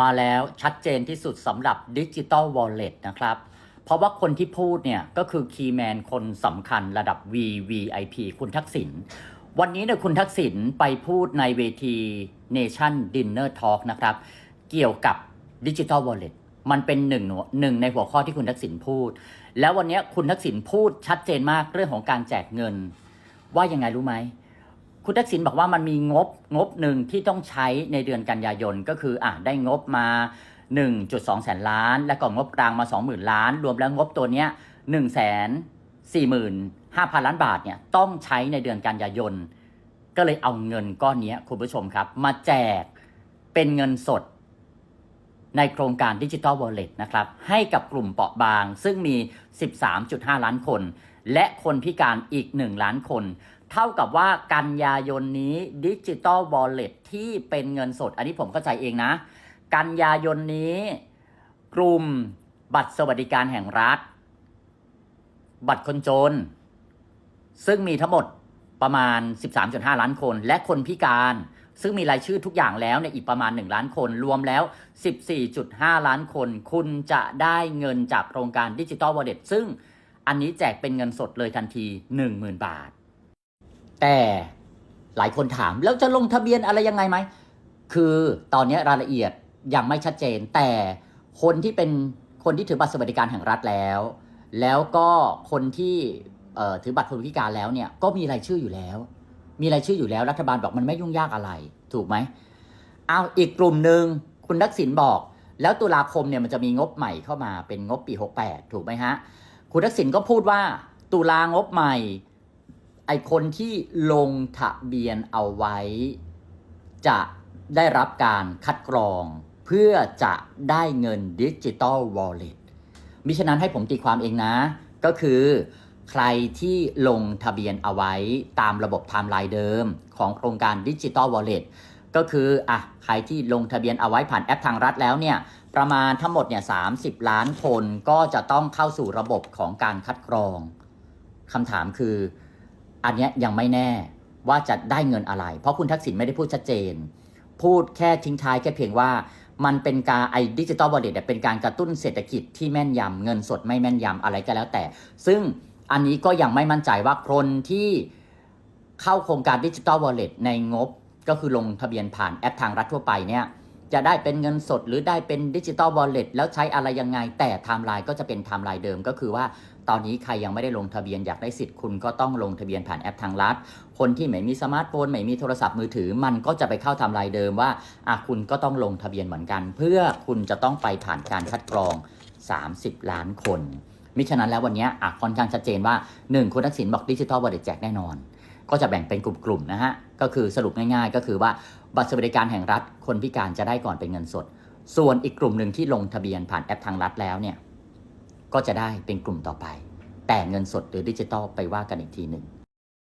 มาแล้วชัดเจนที่สุดสำหรับดิจิ t a ลวอลเล็ตนะครับ เพราะว่าคนที่พูดเนี่ย ก็คือคีย์แมนคนสำคัญระดับ VVIP คุณทักษิณวันนี้เนี่ยคุณทักษิณไปพูดในเวที Nation Dinner Talk นะครับ เกี่ยวกับดิจิ t a ลวอลเล็ตมันเป็นหนึ่งหนึ่งในหัวข้อที่คุณทักษิณพูด แล้ววันนี้คุณทักษิณพูดชัดเจนมากเรื่องของการแจกเงิน ว่ายังไงรู้ไหม คุณทักษิณบอกว่ามันมีงบงบหนึ่งที่ต้องใช้ในเดือนกันยายนก็คืออะได้งบมา 1.2 แสนล้าน แล้วก็งบกลางมา 20,000 ล้าน รวมแล้วงบตัวเนี้ย1แสน45,000 ล้านบาทเนี่ยต้องใช้ในเดือนกันยายน ก็เลยเอาเงินก้อนนี้คุณผู้ชมครับ มาแจกเป็นเงินสดในโครงการดิจิ t a ลวอลเล็ตนะครับ ให้กับกลุ่มเปราะบาง ซึ่งมี 13.5 ล้านคน และคนพิการอีก 1 ล้านคน เท่ากับว่ากันยายนนี้ดิจิ t a ลวอลเล็ตที่เป็นเงินสด อันนี้ผมเข้าใจเองนะ กันยายนนี้ กลุ่มบัตรสวัสดิการแห่งรัฐ บัตรคนจน ซึ่งมีทั้งหมดประมาณ 13.5 ล้านคน และคนพิการ ซึ่งมีรายชื่อทุกอย่างแล้วเนี่ยอีกประมาณ 1 ล้านคน รวมแล้ว 14.5 ล้านคน คุณจะได้เงินจากโครงการดิจิ t a ลวอลเล็ตซึ่งอันนี้แจกเป็นเงินสดเลยทันที 10,000 บาท แต่หลายคนถามแล้วจะลงทะเบียนอะไรยังไงไหม คือตอนนี้รายละเอียดยังไม่ชัดเจน แต่คนที่เป็นคนที่ถือบัตรสวัสดิการแห่งรัฐแล้ว แล้วก็คนที่ถือบัตรคนพิการแล้วเนี่ยก็มีรายชื่ออยู่แล้ว มีรายชื่ออยู่แล้วรัฐบาลบอกมันไม่ยุ่งยากอะไร ถูกไหมเอาอีกกลุ่มหนึ่งคุณทักษิณบอก แล้วตุลาคมเนี่ยมันจะมีงบใหม่เข้ามาเป็นงบปี 68 ถูกไหมฮะ คุณทักษิณก็พูดว่าตุลางบใหม่ ไอคนที่ลงทะเบียนเอาไว้ จะได้รับการคัดกรอง เพื่อจะได้เงินดิจิ t a ลวอลเล็ตมิฉะนั้นให้ผมตีความเองนะ ก็คือใครที่ลงทะเบียนเอาไว้ตามระบบไทม์ไลน์เดิมของโครงการดิจิ t a ลวอลเล็ตก็คืออะใครที่ลงทะเบียนเอาไว้ผ่านแอปทางรัฐแล้วเนี่ยประมาณทั้งหมดเนี่ย30ล้านคนก็จะต้องเข้าสู่ระบบของการคัดกรองคำถามคือ อันนี้ยยังไม่แน่ว่าจะได้เงินอะไร เพราะคุณทักษิณไม่ได้พูดชัดเจน พูดแค่ทิ้งท้ายแค่เพียงว่ามันเป็นการไอ้ดิจิตอลวอลเล็ตเป็นการกระตุ้นเศรษฐกิจที่แม่นยำเงินสดไม่แม่นยำอะไรก็แล้วแต่ ซึ่งอันนี้ก็ยังไม่มั่นใจว่าคนที่เข้าโครงการดิจิตอลวอลเล็ตในงบก็คือลงทะเบียนผ่านแอปทางรัฐทั่วไปเนี่ยจะได้เป็นเงินสดหรือได้เป็นดิจิตอลวอลเล็ตแล้วใช้อะไรยังไง แต่ไทม์ไลน์ก็จะเป็นไทม์ไลน์เดิมก็คือว่า ตอนนี้ใครยังไม่ได้ลงทะเบียนอยากได้สิทธิ์คุณก็ต้องลงทะเบียนผ่านแอปทางรัฐคนที่ไม่มีสมาร์ทโฟนไม่มีโทรศัพท์มือถือ มันก็จะไปเข้าทม์ไลน์เดิมว่าอะคุณก็ต้องลงทะเบียนเหมือนกัน เพื่อคุณจะต้องไปผ่านการคัดกรอง 30 ล้านคน มิฉะนั้นแล้ววันนี้อะค่อนข้างชัดเจนว่า 1 คุณทักษิณบอกดิจิทัลวอลเล็ตแจกแน่นอน ก็จะแบ่งเป็นกลุ่มๆนะฮะก็คือสรุปง่ายๆ ก็คือว่าบัตรสวัสดิการแห่งรัฐคนพิการจะได้ก่อนเป็นเงินสด ส่วนอีกกลุ่มหนึ่งที่ลงทะเบียนผ่านแอปทางรัฐแล้วเนี่ย ก็จะได้เป็นกลุ่มต่อไป แต่เงินสดหรือดิจิตอลไปว่ากันอีกทีหนึ่ง